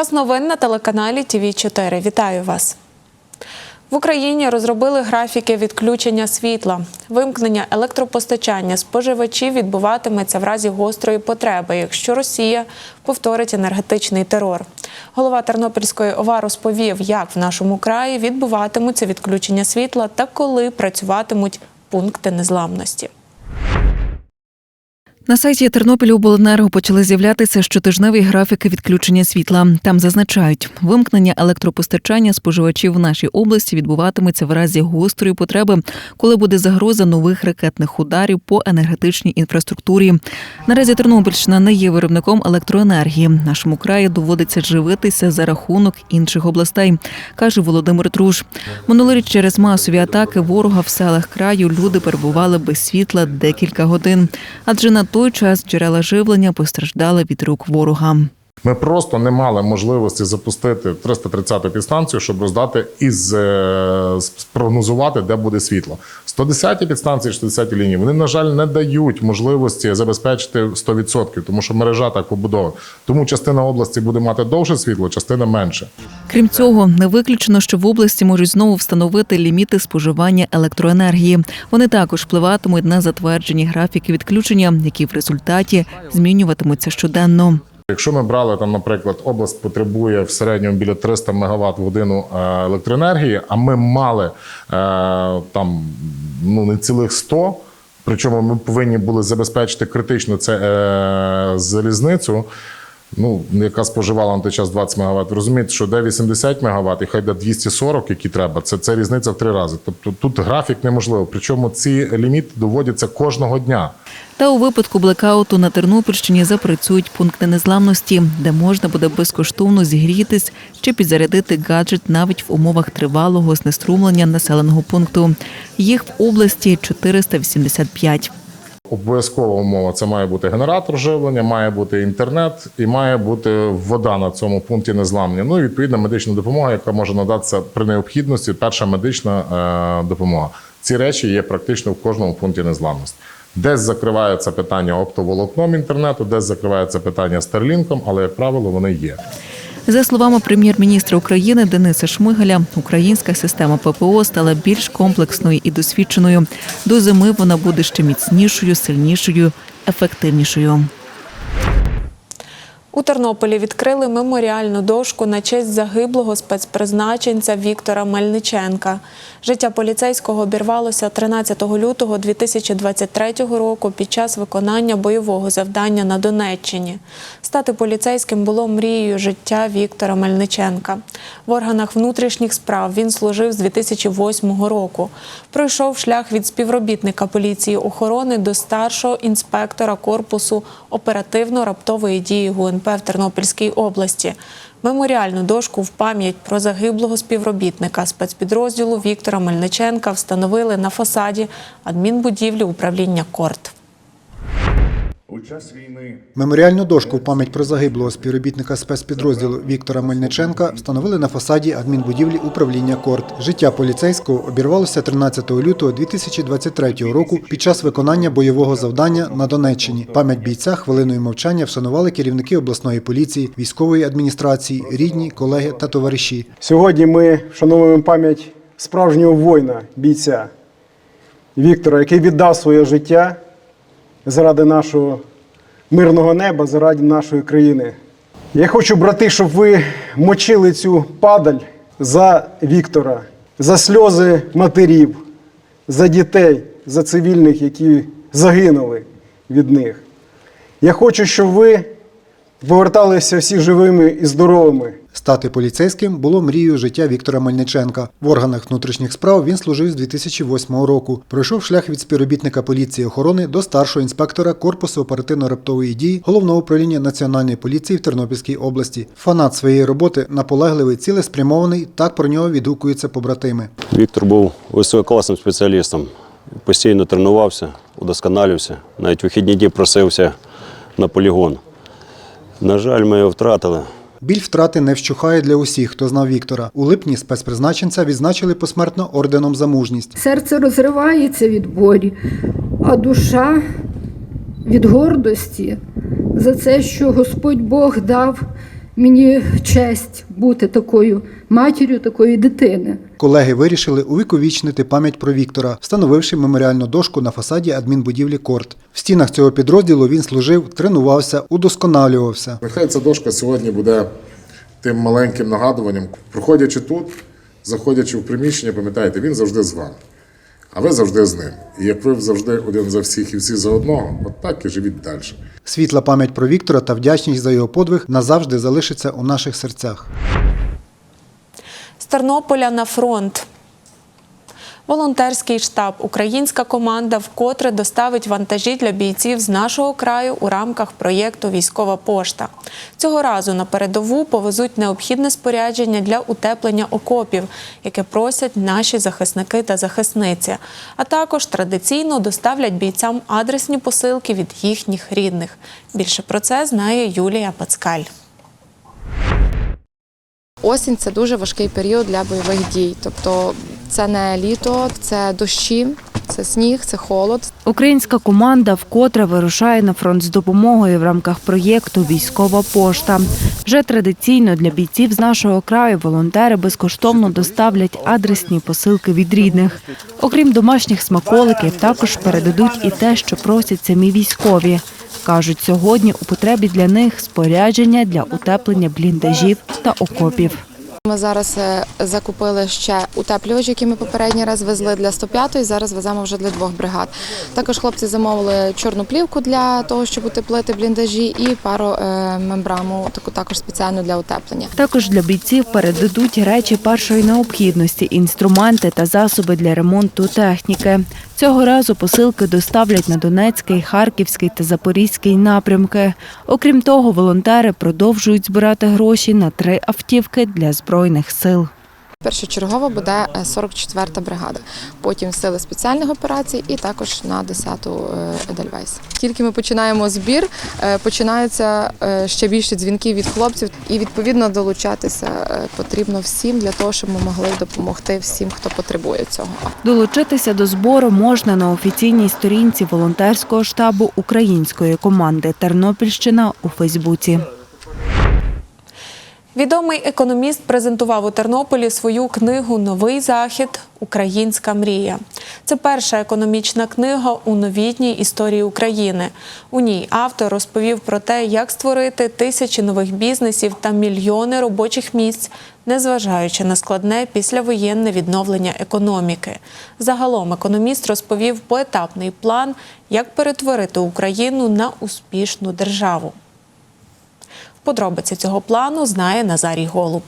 Час новин на телеканалі ТВ 4 Вітаю вас. В Україні розробили графіки відключення світла. Вимкнення електропостачання споживачів відбуватиметься в разі гострої потреби, якщо Росія повторить енергетичний терор. Голова Тернопільської ОВА розповів, як в нашому краї відбуватимуться відключення світла та коли працюватимуть пункти незламності. На сайті Тернопільобленерго почали з'являтися щотижневі графіки відключення світла. Там зазначають, вимкнення електропостачання споживачів в нашій області відбуватиметься в разі гострої потреби, коли буде загроза нових ракетних ударів по енергетичній інфраструктурі. Наразі Тернопільщина не є виробником електроенергії. Нашому краї доводиться живитися за рахунок інших областей, каже Володимир Труш. Минулоріч через масові атаки ворога в селах краю люди перебували без світла декілька годин, адже на той час джерела живлення постраждали від рук ворога. Ми просто не мали можливості запустити 330-ту підстанцію, щоб роздати і е, спрогнозувати, де буде світло. 110-ті підстанції, 60-ті лінії, вони, на жаль, не дають можливості забезпечити 100%, тому що мережа так побудована. Тому частина області буде мати довше світло, частина менше. Крім цього, не виключено, що в області можуть знову встановити ліміти споживання електроенергії. Вони також впливатимуть на затверджені графіки відключення, які в результаті змінюватимуться щоденно. Якщо ми брали там, наприклад, область потребує в середньому біля 300 МВт в годину е, електроенергії, а ми мали е, там ну не цілих 100, Причому ми повинні були забезпечити критично це е, залізницю. Ну, яка споживала на той час 20 МВт. Розумієте, що де 80 МВт і хай де 240, які треба, це, це різниця в три рази. Тобто тут графік неможливо. Причому ці ліміти доводяться кожного дня. Та у випадку блекауту на Тернопільщині запрацюють пункти незламності, де можна буде безкоштовно зігрітись чи підзарядити гаджет навіть в умовах тривалого знеструмлення населеного пункту. Їх в області 485. Обов'язкова умова це має бути генератор живлення, має бути інтернет і має бути вода на цьому пункті незламання. Ну і відповідна медична допомога, яка може надатися при необхідності. Перша медична е, допомога. Ці речі є практично в кожному пункті незламності. Десь закривається питання оптоволокном інтернету, десь закривається питання старлінком, але як правило вони є. За словами прем'єр-міністра України Дениса Шмигаля, українська система ППО стала більш комплексною і досвідченою. До зими вона буде ще міцнішою, сильнішою, ефективнішою. У Тернополі відкрили меморіальну дошку на честь загиблого спецпризначенця Віктора Мельниченка. Життя поліцейського обірвалося 13 лютого 2023 року під час виконання бойового завдання на Донеччині. Стати поліцейським було мрією життя Віктора Мельниченка. В органах внутрішніх справ він служив з 2008 року. Пройшов шлях від співробітника поліції охорони до старшого інспектора корпусу оперативно-раптової дії ГУНП в Тернопільській області. Меморіальну дошку в пам'ять про загиблого співробітника спецпідрозділу Віктора Мельниченка встановили на фасаді адмінбудівлі управління Корт. У час війни Меморіальну дошку в пам'ять про загиблого співробітника спецпідрозділу Віктора Мельниченка встановили на фасаді адмінбудівлі управління Корт. Життя поліцейського обірвалося 13 лютого 2023 року під час виконання бойового завдання на Донеччині. Пам'ять бійця хвилиною мовчання вшанували керівники обласної поліції, військової адміністрації, рідні, колеги та товариші. Сьогодні ми вшановуємо пам'ять справжнього воїна, бійця Віктора, який віддав своє життя заради нашого мирного неба, заради нашої країни. Я хочу, брати, щоб ви мочили цю падаль за Віктора, за сльози матерів, за дітей, за цивільних, які загинули від них. Я хочу, щоб ви поверталися всі живими і здоровими. Стати поліцейським було мрією життя Віктора Мельниченка. В органах внутрішніх справ він служив з 2008 року. Пройшов шлях від співробітника поліції охорони до старшого інспектора корпусу оперативно-раптової дії головного управління національної поліції в Тернопільській області. Фанат своєї роботи, наполегливий, цілеспрямований. Так про нього відгукуються побратими. Віктор був висококласним спеціалістом. Постійно тренувався, удосконалювався. Навіть вихідні дні просився на полігон. На жаль, ми його втратили. Біль втрати не вщухає для усіх, хто знав Віктора. У липні спецпризначенця відзначили посмертно орденом за мужність. Серце розривається від болі, а душа від гордості за це, що Господь Бог дав Мені честь бути такою матір'ю такої дитини. Колеги вирішили увіковічнити пам'ять про Віктора, встановивши меморіальну дошку на фасаді адмінбудівлі Корт. В стінах цього підрозділу він служив, тренувався, удосконалювався. Нехай ця дошка сьогодні буде тим маленьким нагадуванням. Проходячи тут, заходячи в приміщення, пам'ятаєте, він завжди з вами. А ви завжди з ним. І як ви завжди один за всіх і всі за одного, от так і живіть далі. Світла пам'ять про Віктора та вдячність за його подвиг назавжди залишиться у наших серцях. З Тернополя на фронт. Волонтерський штаб, українська команда вкотре доставить вантажі для бійців з нашого краю у рамках проєкту Військова пошта. Цього разу на передову повезуть необхідне спорядження для утеплення окопів, яке просять наші захисники та захисниці. А також традиційно доставлять бійцям адресні посилки від їхніх рідних. Більше про це знає Юлія Пацкаль. Осінь це дуже важкий період для бойових дій. Тобто це не літо, це дощі, це сніг, це холод. Українська команда вкотре вирушає на фронт з допомогою в рамках проєкту Військова пошта. Вже традиційно для бійців з нашого краю волонтери безкоштовно доставлять адресні посилки від рідних. Окрім домашніх смаколиків, також передадуть і те, що просять самі військові. Кажуть, сьогодні у потребі для них спорядження для утеплення бліндажів та окопів. Ми зараз е, закупили ще утеплювач, який ми попередній раз везли для 105-ї, зараз веземо вже для двох бригад. Також хлопці замовили чорну плівку для того, щоб утеплити бліндажі, і пару е, мембраму, таку також спеціальну для утеплення. Також для бійців передадуть речі першої необхідності, інструменти та засоби для ремонту техніки. Цього разу посилки доставлять на Донецький, Харківський та Запорізький напрямки. Окрім того, волонтери продовжують збирати гроші на три автівки для збройних сил. Першочергово буде е, 44-та бригада, потім сили спеціальних операцій і також на 10-ту е, Едельвейс. Тільки ми починаємо збір, е, починаються е, ще більше дзвінків від хлопців, і відповідно долучатися е, потрібно всім для того, щоб ми могли допомогти всім, хто потребує цього. Долучитися до збору можна на офіційній сторінці волонтерського штабу української команди Тернопільщина у Фейсбуці. Відомий економіст презентував у Тернополі свою книгу Новий захід Українська мрія. Це перша економічна книга у новітній історії України. У ній автор розповів про те, як створити тисячі нових бізнесів та мільйони робочих місць, незважаючи на складне післявоєнне відновлення економіки. Загалом економіст розповів поетапний план, як перетворити Україну на успішну державу. Подробиці цього плану знає Назарій Голуб.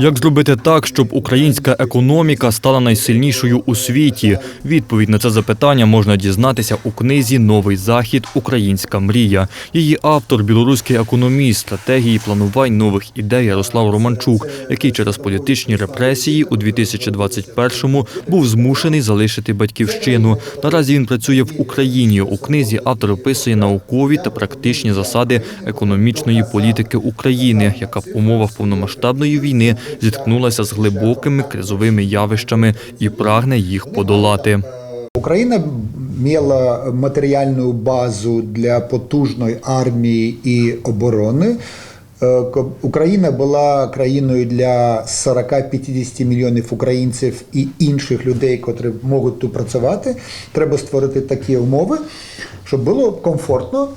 Як зробити так, щоб українська економіка стала найсильнішою у світі? Відповідь на це запитання можна дізнатися у книзі Новий захід Українська мрія. Її автор білоруський економіст стратегії планувань нових ідей Ярослав Романчук, який через політичні репресії у 2021-му був змушений залишити батьківщину. Наразі він працює в Україні. У книзі автор описує наукові та практичні засади економічної політики України, яка в умовах повномасштабної війни зіткнулася з глибокими кризовими явищами і прагне їх подолати. Україна мала матеріальну базу для потужної армії і оборони. Е, Україна була країною для 40-50 мільйонів українців і інших людей, котрі можуть тут працювати. Треба створити такі умови, щоб було комфортно,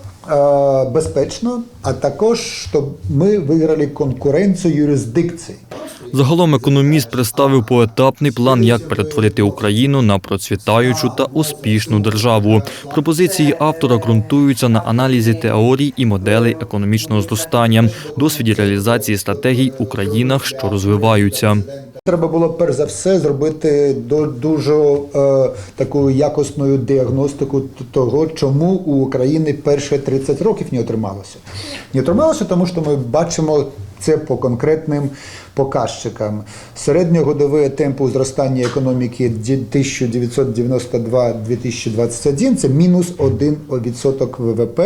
безпечно, а також щоб ми виграли конкуренцію юрисдикцій. Загалом економіст представив поетапний план, як перетворити Україну на процвітаючу та успішну державу. Пропозиції автора ґрунтуються на аналізі теорій і моделей економічного зростання, досвіді реалізації стратегій у країнах, що розвиваються. Треба було перш за все зробити до- дуже е, таку якісну діагностику того, чому у України перші 30 років не отрималося. Не отрималося, тому що ми бачимо це по конкретним показчикам. Середньогодові темпи зростання економіки 1992-2021 – це мінус 1% ВВП.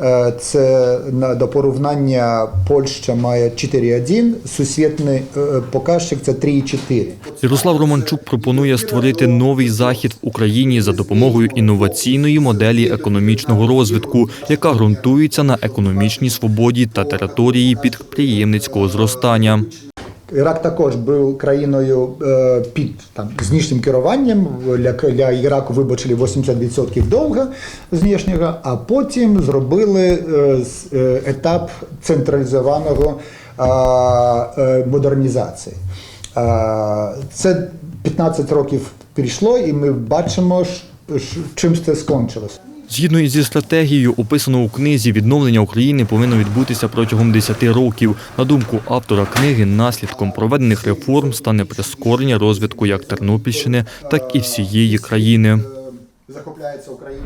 Е, Це на до порівняння Польща має 4,1, сусідний е, показчик це 3,4. Ярослав Романчук пропонує створити новий захід в Україні за допомогою інноваційної моделі економічного розвитку, яка ґрунтується на економічній свободі та території підприємницького зростання. Ірак також був країною е, під там знішнім керуванням. Для, для Іраку вибачили 80% довга знішнього, а потім зробили е, е, етап централізованого модернізації. Це 15 років прийшло, і ми бачимо, чим це скончилось. Згідно зі стратегією, описано у книзі, відновлення України повинно відбутися протягом 10 років. На думку автора книги, наслідком проведених реформ стане прискорення розвитку як Тернопільщини, так і всієї країни. Захопляється Україна.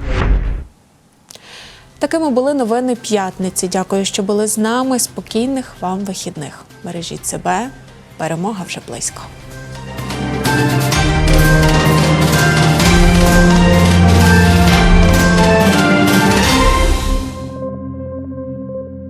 Такими були новини п'ятниці. Дякую, що були з нами. Спокійних вам вихідних. Бережіть себе. Перемога вже близько.